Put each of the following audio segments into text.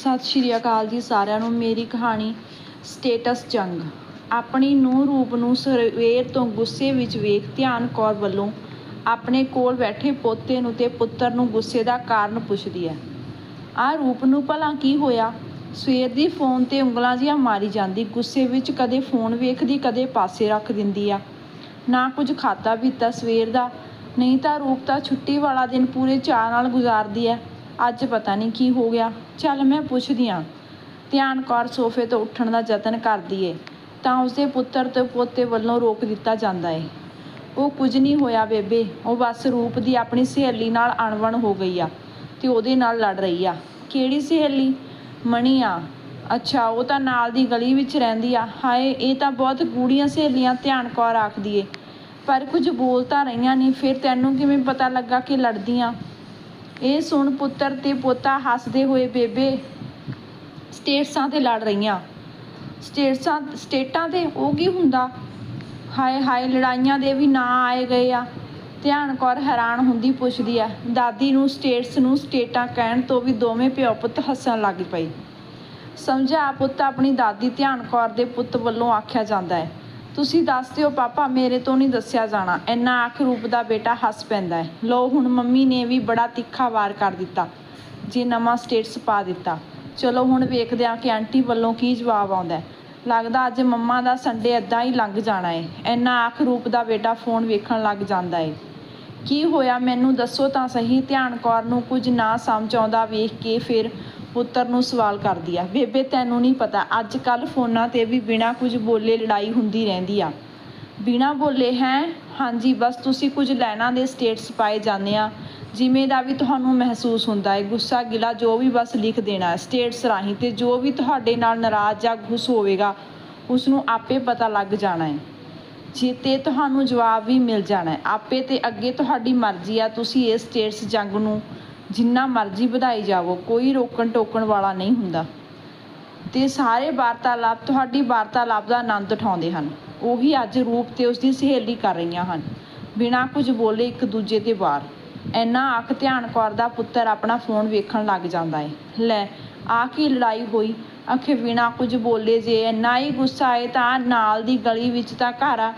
ਸਤਿ ਸ਼੍ਰੀ ਅਕਾਲ ਜੀ ਸਾਰਿਆਂ ਨੂੰ। ਮੇਰੀ ਕਹਾਣੀ ਸਟੇਟਸ ਜੰਗ। ਆਪਣੀ ਨੂੰਹ ਰੂਪ ਨੂੰ ਸਵੇਰ ਤੋਂ ਗੁੱਸੇ ਵਿੱਚ ਵੇਖ ਧਿਆਨ ਕੌਰ ਵੱਲੋਂ ਆਪਣੇ ਕੋਲ ਬੈਠੇ ਪੋਤੇ ਨੂੰ ਤੇ ਪੁੱਤਰ ਨੂੰ ਗੁੱਸੇ ਦਾ ਕਾਰਨ ਪੁੱਛਦੀ ਹੈ। ਆਹ ਰੂਪ ਨੂੰ ਭਲਾ ਕੀ ਹੋਇਆ? ਸਵੇਰ ਦੀ ਫੋਨ ਤੇ ਉਂਗਲਾਂ ਜਿਹੀਆਂ ਮਾਰੀ ਜਾਂਦੀ, ਗੁੱਸੇ ਵਿੱਚ ਕਦੇ ਫੋਨ ਵੇਖਦੀ, ਕਦੇ ਪਾਸੇ ਰੱਖ ਦਿੰਦੀ ਆ। ਨਾ ਕੁਝ ਖਾਤਾ ਪੀਤਾ ਸਵੇਰ ਦਾ, ਨਹੀਂ ਤਾਂ ਰੂਪ ਤਾਂ ਛੁੱਟੀ ਵਾਲਾ ਦਿਨ ਪੂਰੇ ਚਾਅ ਨਾਲ ਗੁਜ਼ਾਰਦੀ ਹੈ। ਅੱਜ ਪਤਾ ਨਹੀਂ ਕੀ ਹੋ ਗਿਆ। ਚੱਲ ਮੈਂ ਪੁੱਛਦੀ ਆਂ, ਧਿਆਨ ਕੌਰ ਸੋਫੇ ਤੋਂ ਉੱਠਣ ਦਾ ਯਤਨ ਕਰਦੀ ਏ, ਤਾਂ ਉਸਦੇ ਪੁੱਤਰ ਤੇ ਪੋਤੇ ਵੱਲੋਂ ਰੋਕ ਦਿੱਤਾ ਜਾਂਦਾ ਏ। ਉਹ ਕੁਝ ਨਹੀਂ ਹੋਇਆ ਬੇਬੇ, ਉਹ ਬਸ ਰੂਪ ਦੀ ਆਪਣੀ ਸਹੇਲੀ ਨਾਲ ਅਣਬਣ ਹੋ ਗਈ ਆ ਤੇ ਉਹਦੇ ਨਾਲ ਲੜ ਰਹੀ ਆ। ਕਿਹੜੀ ਸਹੇਲੀ? ਮਣੀ ਆ। ਅੱਛਾ, ਉਹ ਤਾਂ ਨਾਲ ਦੀ ਗਲੀ ਵਿੱਚ ਰਹਿੰਦੀ ਆ। ਹਾਏ, ਇਹ ਤਾਂ ਬਹੁਤ ਗੂੜੀਆਂ ਸਹੇਲੀਆਂ ਧਿਆਨ ਕੌਰ ਆਖਦੀ ਏ। ਪਰ ਕੁਝ ਬੋਲ ਤਾਂ ਰਹੀਆਂ ਨਹੀਂ, ਫਿਰ ਤੈਨੂੰ ਕਿਵੇਂ ਪਤਾ ਲੱਗਾ ਕਿ ਲੜਦੀਆਂ? ਇਹ ਸੁਣ ਪੁੱਤਰ ਤੇ ਪੋਤਾ ਹੱਸਦੇ ਹੋਏ ਬੇਬੇ, ਸਟੇਟਸਾਂ ਤੇ ਲੜ ਰਹੀਆਂ। ਸਟੇਟਸਾਂ, ਸਟੇਟਾਂ ਤੇ ਉਹ ਕੀ ਹੁੰਦਾ? ਹਾਏ ਹਾਏ, ਲੜਾਈਆਂ ਦੇ ਵੀ ਨਾਂ ਆਏ ਗਏ ਆ। ਧਿਆਨ ਕੌਰ ਹੈਰਾਨ ਹੁੰਦੀ ਪੁੱਛਦੀ ਆ, ਦਾਦੀ ਨੂੰ ਸਟੇਟਸ ਨੂੰ ਸਟੇਟਾਂ ਕਹਿਣ ਤੋਂ ਵੀ ਦੋਵੇਂ ਪਿਓ ਪੁੱਤ ਹੱਸਣ ਲੱਗ ਪਈ ਸਮਝਾ ਪੁੱਤ ਆਪਣੀ ਦਾਦੀ ਧਿਆਨ ਕੌਰ ਦੇ ਪੁੱਤ ਵੱਲੋਂ ਆਖਿਆ ਜਾਂਦਾ ਹੈ। ਤੁਸੀਂ ਦੱਸ ਦਿਓ, ਪਾਪਾ, ਮੇਰੇ ਤੋਂ ਨਹੀਂ ਦੱਸਿਆ ਜਾਣਾ। ਇੰਨਾ ਆਖ ਰੂਪ ਦਾ ਬੇਟਾ ਹੱਸ ਪੈਂਦਾ ਹੈ। ਲੋ ਹੁਣ ਮੰਮੀ ਨੇ ਵੀ ਬੜਾ ਤਿੱਖਾ ਵਾਰ ਕਰ ਦਿੱਤਾ। ਜੇ ਨਵਾਂ ਸਟੇਟਸ ਪਾ ਦਿੱਤਾ। ਚਲੋ, ਹੁਣ ਵੇਖਦੇ ਹਾਂ ਕਿ ਆਂਟੀ ਵੱਲੋਂ ਕੀ ਜਵਾਬ ਆਉਂਦਾ ਲੱਗਦਾ ਅੱਜ ਮੰਮਾ ਦਾ ਸੰਡੇ ਏਦਾਂ ਹੀ ਲੰਘ ਜਾਣਾ ਏ ਇੰਨਾ ਆਖ ਰੂਪ ਦਾ ਬੇਟਾ ਫੋਨ ਵੇਖਣ ਲੱਗ ਜਾਂਦਾ ਏ ਕੀ ਹੋਇਆ, ਮੈਨੂੰ ਦੱਸੋ ਤਾਂ ਸਹੀ। ਧਿਆਨ ਕੌਰ ਨੂੰ ਕੁਝ ਨਾ ਸਮਝ ਆਉਂਦਾ ਵੇਖ ਕੇ ਫਿਰ ਪੁੱਤਰ ਨੂੰ ਸਵਾਲ ਕਰਦੀ ਆ, ਬੇਬੇ, ਤੈਨੂੰ ਨਹੀਂ ਪਤਾ ਅੱਜ ਕੱਲ ਫੋਨਾਂ ਤੇ ਵੀ ਬਿਨਾਂ ਕੁਝ ਬੋਲੇ ਲੜਾਈ ਹੁੰਦੀ ਰਹਿੰਦੀ ਆ। ਬਿਨਾਂ ਬੋਲੇ, ਹੈ? ਹਾਂਜੀ, ਬਸ ਤੁਸੀਂ ਕੁਝ ਲੈਣਾ ਦੇ ਸਟੇਟਸ ਪਾਏ ਜਾਂਦੇ ਆ, ਜਿਵੇਂ ਦਾ ਵੀ ਤੁਹਾਨੂੰ ਮਹਿਸੂਸ ਹੁੰਦਾ ਹੈ ਗੁੱਸਾ, ਗਿਲਾ, ਜੋ ਵੀ ਬਸ ਲਿਖ ਦੇਣਾ ਸਟੇਟਸ ਰਾਹੀਂ ਤੇ ਜੋ ਵੀ ਤੁਹਾਡੇ ਨਾਲ ਨਾਰਾਜ਼ ਜਾਂ ਗੁੱਸ ਹੋਵੇਗਾ ਉਸ ਨੂੰ ਆਪੇ ਪਤਾ ਲੱਗ ਜਾਣਾ ਹੈ ਜੇ ਤੇ ਤੁਹਾਨੂੰ ਜਵਾਬ ਵੀ ਮਿਲ ਜਾਣਾ ਹੈ ਆਪੇ ਤੇ ਅੱਗੇ ਤੁਹਾਡੀ ਮਰਜ਼ੀ ਆ, ਤੁਸੀਂ ਇਸ ਸਟੇਟਸ ਜੰਗ ਨੂੰ ਜਿੰਨਾ ਮਰਜ਼ੀ ਵਧਾਈ ਜਾਵੋ, ਕੋਈ ਰੋਕਣ ਟੋਕਣ ਵਾਲਾ ਨਹੀਂ ਹੁੰਦਾ। ਤੇ ਸਾਰੇ ਵਾਰਤਾਲਾਪ ਤੁਹਾਡੀ ਵਾਰਤਾਲਾਪ ਦਾ ਆਨੰਦ ਉਠਾਉਂਦੇ ਹਨ। ਉਹੀ ਅੱਜ ਰੂਪ ਤੇ ਉਸਦੀ ਸਹੇਲੀ ਕਰ ਰਹੀਆਂ ਹਨ। ਬਿਨਾਂ ਕੁਝ ਬੋਲੇ ਇੱਕ ਦੂਜੇ ਦੇ ਵਾਰ। ਇੰਨਾ ਆਖ ਧਿਆਨ ਕੌਰ ਦਾ ਪੁੱਤਰ ਆਪਣਾ ਫੋਨ ਵੇਖਣ ਲੱਗ ਜਾਂਦਾ ਹੈ ਲੈ ਆ ਕੀ ਲੜਾਈ ਹੋਈ? ਅਖੇ ਬਿਨਾਂ ਕੁਝ ਬੋਲੇ ਜੇ ਇੰਨਾ ਹੀ ਗੁੱਸਾ ਆਏ ਤਾਂ ਨਾਲ ਦੀ ਗਲੀ ਵਿੱਚ ਤਾਂ ਘਰ ਆ।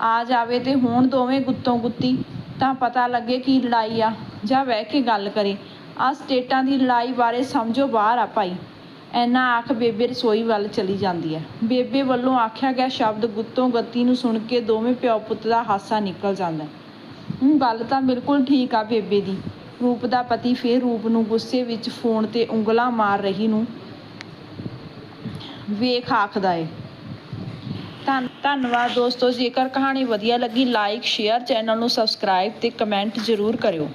ਆ ਜਾਵੇ ਤੇ ਹੁਣ ਦੋਵੇਂ ਗੁੱਤੋਂ ਗੁੱਤੀ ਤਾਂ ਪਤਾ ਲੱਗੇ ਕੀ ਲੜਾਈ ਆ। ਜਾਂ ਬਹਿ ਕੇ ਗੱਲ ਕਰੇ ਆ ਸਟੇਟਾਂ ਦੀ ਲੜਾਈ ਬਾਰੇ ਸਮਝੋ ਬਾਹਰ ਆ ਭਾਈ। ਐਨਾ ਆਖ ਬੇਬੇ ਰਸੋਈ ਵੱਲ ਚਲੀ ਜਾਂਦੀ ਹੈ ਬੇਬੇ ਵੱਲੋਂ ਆਖਿਆ ਗਿਆ ਸ਼ਬਦ ਗੁੱਤੋਂ ਗੱਤੀ ਨੂੰ ਸੁਣ ਕੇ ਦੋਵੇਂ ਪਿਓ ਪੁੱਤ ਦਾ ਹਾਸਾ ਨਿਕਲ ਜਾਂਦਾ ਹੂੰ, ਗੱਲ ਤਾਂ ਬਿਲਕੁਲ ਠੀਕ ਆ ਬੇਬੇ ਦੀ। ਰੂਪ ਦਾ ਪਤੀ ਫੇਰ ਰੂਪ ਨੂੰ ਗੁੱਸੇ ਵਿੱਚ ਫੋਨ ਤੇ ਉਂਗਲਾਂ ਮਾਰ ਰਹੀ ਨੂੰ ਵੇਖ ਆਖਦਾ ਏ। ਧੰਨਵਾਦ ਦੋਸਤੋ, ਜੇਕਰ ਕਹਾਣੀ ਵਧੀਆ ਲੱਗੀ ਲਾਈਕ ਸ਼ੇਅਰ ਚੈਨਲ ਨੂੰ ਸਬਸਕ੍ਰਾਈਬ ਤੇ ਕਮੈਂਟ ਜ਼ਰੂਰ ਕਰਿਓ।